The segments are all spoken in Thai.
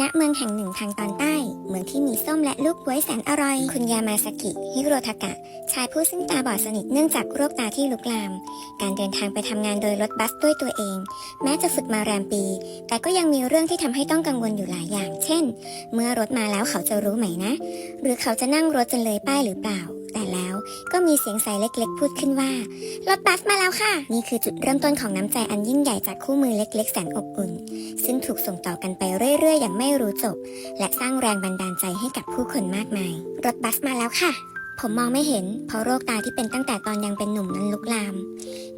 ณเมืองแห่งหนึ่งทางตอนใต้ เมืองที่มีส้มและลูกบ๊วยแสนอร่อย คุณยามาสกิ ฮิโรทากะ ชายผู้ซึ่งตาบอดสนิทเนื่องจากโรคตาที่ลุกลาม การเดินทางไปทำงานโดยรถบัสด้วยตัวเอง แม้จะฝึกมาแรมปี แต่ก็ยังมีเรื่องที่ทำให้ต้องกังวลอยู่หลายอย่าง เช่น เมื่อรถมาแล้วเขาจะรู้ไหมนะ หรือเขาจะนั่งรถจนเลยป้ายหรือเปล่า ก็มีเสียงใสเล็กๆ พูดขึ้นว่ารถบัสมาแล้วค่ะ นี่คือจุดเริ่มต้นของน้ำใจอันยิ่งใหญ่จากคู่มือเล็กๆ แสนอบอุ่น ซึ่งถูกส่งต่อกันไปเรื่อยๆ อย่างไม่รู้จบ และสร้างแรงบันดาลใจให้กับผู้คนมากมาย รถบัสมาแล้วค่ะ ผมมองไม่เห็นเพราะโรคตาที่เป็นตั้งแต่ตอนยังเป็นหนุ่มนั้นลุกลาม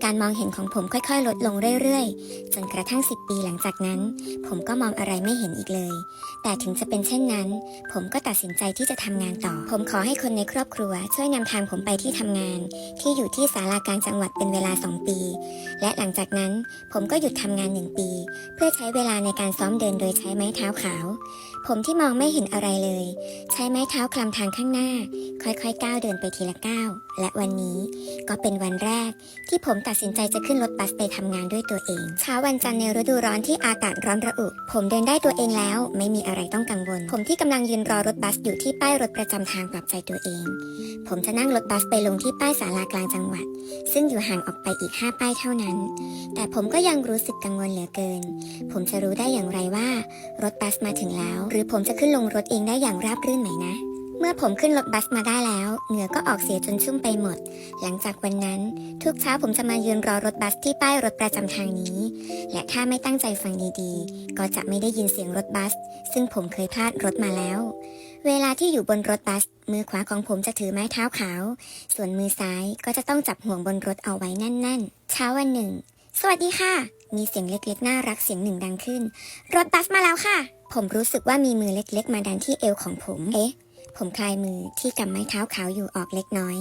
การมองเห็นของผมค่อยๆ ลดลงเรื่อยๆ จนกระทั่ง 10 ปีหลังจากนั้น ผมก็มองอะไรไม่เห็นอีกเลย แต่ถึงจะเป็นเช่นนั้น ผมก็ตัดสินใจที่จะทำงานต่อ ผมขอให้คนในครอบครัว ช่วยนำทางผมไปที่ทำงาน ที่อยู่ที่ศาลากางจังหวัดเป็นเวลา 2 ปี และหลังจากนั้นผมก็หยุดทำงาน 1 ปี เพื่อใช้เวลาในการซ้อมเดินโดยใช้ไม้เท้าขาว ผมที่มองไม่เห็นอะไรเลย ใช้ไม้เท้าคลำทางข้างหน้า ค่อยๆก้าวเดินไปทีละก้าวและวันนี้ก็เป็นวันแรกที่ผมตัดสินใจจะขึ้นรถบัสไปทำงานด้วยตัวเอง เช้าวันจันทร์ในฤดูร้อนที่อากาศร้อนระอุ ผมเดินได้ตัวเองแล้ว ไม่มีอะไรต้องกังวล ผมที่กำลังยืนรอรถบัสอยู่ที่ป้ายรถประจำทางปรับใจตัวเอง ผมจะนั่งรถบัสไปลงที่ป้ายศาลากลางจังหวัด ซึ่งอยู่ห่างออกไปอีก5ป้ายเท่านั้น แต่ผมก็ยังรู้สึกกังวลเหลือเกิน ผมจะรู้ได้อย่างไรว่า รถบัสมาถึงแล้ว หรือผมจะขึ้นลงรถเองได้อย่างราบรื่นไหมนะ มื่อผมขึ้นรถบัสมาได้แล้ว เหงื่อก็ออกเสียจนชุ่มไปหมด หลังจากวันนั้น ทุกเช้าผมจะมายืนรอรถบัสที่ป้ายรถประจำทางนี้ และถ้าไม่ตั้งใจฟังดีๆ ก็จะไม่ได้ยินเสียงรถบัส ซึ่งผมเคยพลาดรถมาแล้ว เวลาที่อยู่บนรถบัส มือขวาของผมจะถือไม้เท้าขาว ส่วนมือซ้ายก็จะต้องจับห่วงบนรถเอาไว้แน่นๆ เช้าวันหนึ่ง สวัสดีค่ะ มีเสียงเล็กๆน่ารักเสียงหนึ่งดังขึ้น รถบัสมาแล้วค่ะผมรู้สึกว่ามีมือเล็กๆ มาดันที่เอวของผม เอ๊ะ ผมคลายมือที่กำไม้เท้าขาวอยู่ออกเล็กน้อย